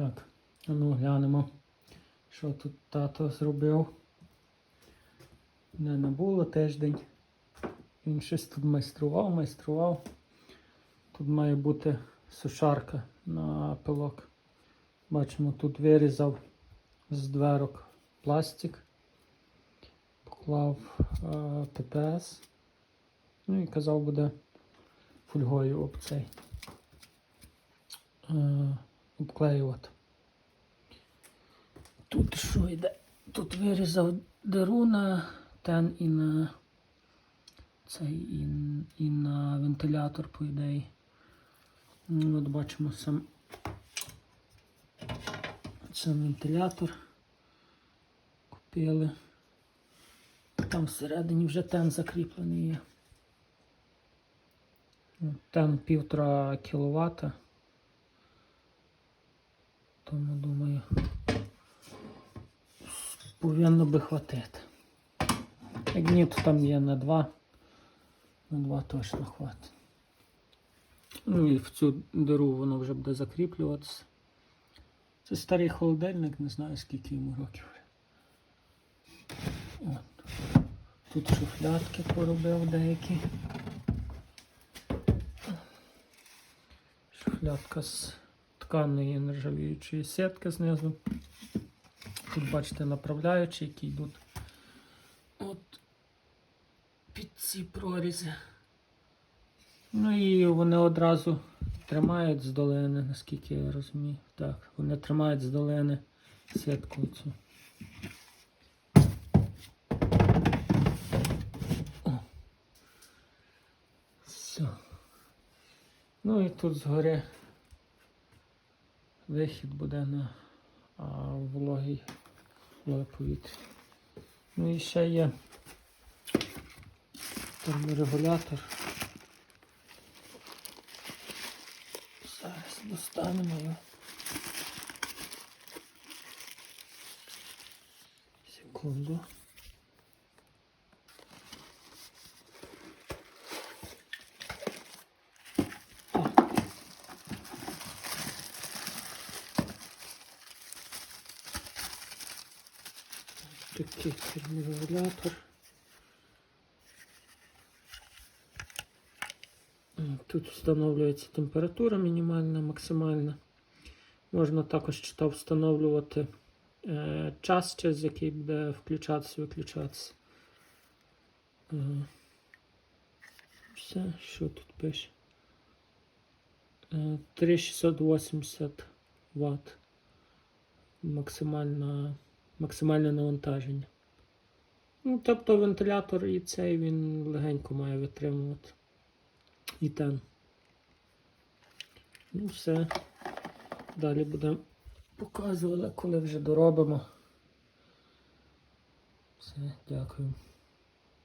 Так, ну глянемо, що тут тато зробив. Не, не було тиждень. Він щось тут майстрував, майстрував. Тут має бути сушарка на пилок. Бачимо, тут вирізав з дверок пластик, поклав е, ППС. Ну і казав, буде фольгою об цей е, обклеювати. Тут що йде? Тут вирізав диру на тен і на цей і, і на вентилятор, по ідеї. Ну, от бачимо сам, сам вентилятор. Купили. Там всередині вже тен закріплений є. Тен півтора кіловата. Тому думаю, повинно би хватити. Як ні, то там є на два. На два точно хватить. Ну і в цю диру воно вже буде закріплюватися. Це старий холодильник, не знаю скільки йому років. От. Тут шуфлядки поробив деякі. Шуфлядка з тканої нержавіючої сітки знизу. Тут бачите направляючі, які йдуть от під ці прорізи. Ну і вони одразу тримають з долини, наскільки я розумію. Так, вони тримають з долини сітку цю. О. Все. Ну і тут згори вихід буде на а, вологий, вологе повітря. Ну і ще є терморегулятор. Зараз достанемо його. Секунду. Такий терморегулятор. Тут встановлюється температура мінімальна, максимальна. Можна також читав встановлювати е, час, через який буде включатися, виключатися. Е, все, що тут пише? Е, 3680 Вт. Максимальна, максимальне навантаження. Ну, тобто вентилятор і цей він легенько має витримувати. І тен. Ну, все. Далі будемо показувати, коли вже доробимо. Все, дякую.